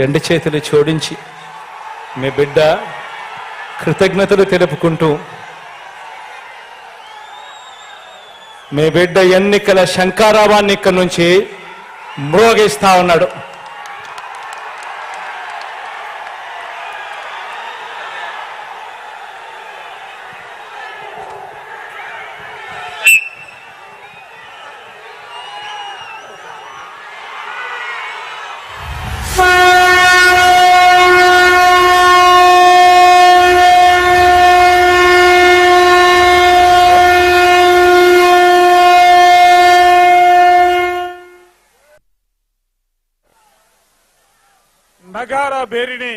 రెండు చేతులు జోడించి మీ బిడ్డ కృతజ్ఞతలు తెలుపుకుంటూ మీ బిడ్డ ఎన్నికల శంకారావాన్ని ఇక్కడి నుంచి మ్రోగిస్తా ఉన్నాడు. బేరిని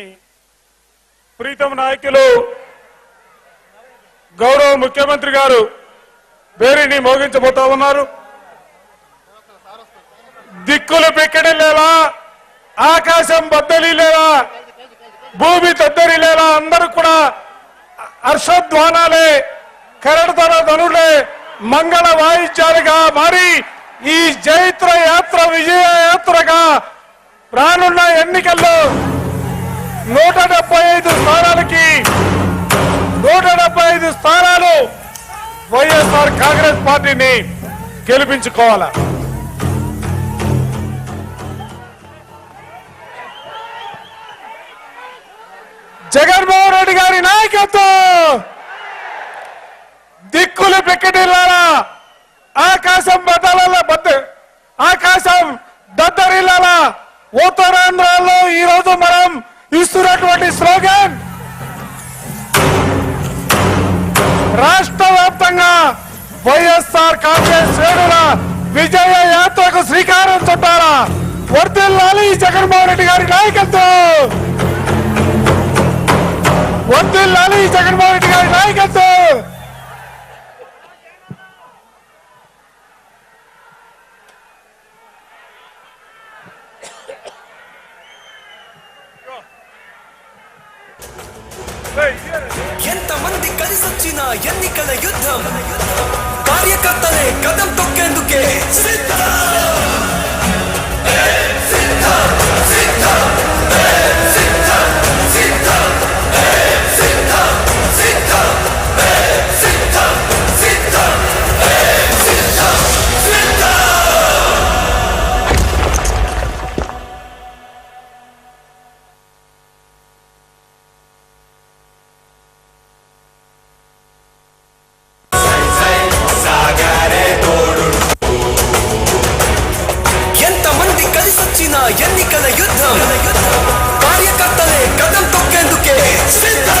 ప్రీతం నాయకులు గౌరవ ముఖ్యమంత్రి గారు బేరిని మోగించబోతా ఉన్నారు. దిక్కులు పెక్కడి లేదా ఆకాశం బద్దలి లేదా భూమి తద్దరిలేలా అందరూ కూడా హర్షధ్వానాలే కరడతర ధనులే మంగళ వాయిద్యాలుగా మారి ఈ జైత్ర యాత్ర విజయ యాత్రగా రానున్న ఎన్నికల్లో నూట డెబ్బై ఐదు స్థానాలకి నూట డెబ్బై ఐదు స్థానాలు వైఎస్ఆర్ కాంగ్రెస్ పార్టీని గెలిపించుకోవాలా. జగన్మోహన్ రెడ్డి గారి నాయకత్వం! దిక్కులు పెక్కటి కాంగ్రెస్ శ్రేణుల విజయ యాత్రకు శ్రీకారం చుట్టారా? వర్దిల్లాలి జగన్మోహన్ రెడ్డి గారి నాయకత్వం! వర్దిల్లాలి జగన్మోహన్ రెడ్డి గారి నాయకత్వం! ఎంతమంది కలిసొచ్చిన ఎన్నికల యుద్ధం? కార్యకర్తలే కదం తొక్కేందుకే. సిద్ధ ఎన్నికల యుద్ధం కార్యకర్తలే కథం తొక్కేందుకే సిద్ధం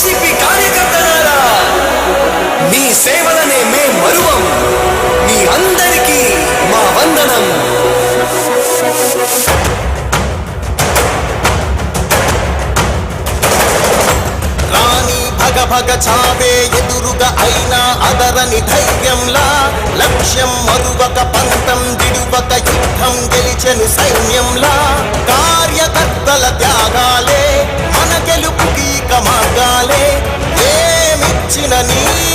వైసీపీ కార్యకర్తలారా మీ సేవలనే మే మరువం. మీ అందరికీ మా వందనం. రాణి భగ భగ చావే ఎదురుగా అయినా అదరని ధైర్యంలా లక్ష్యం మరువక పంతం దిడువక యుద్ధం గెలిచెను సైన్యంలా. కార్యకర్తల త్యాగాలే ఏమిచ్చిన నీ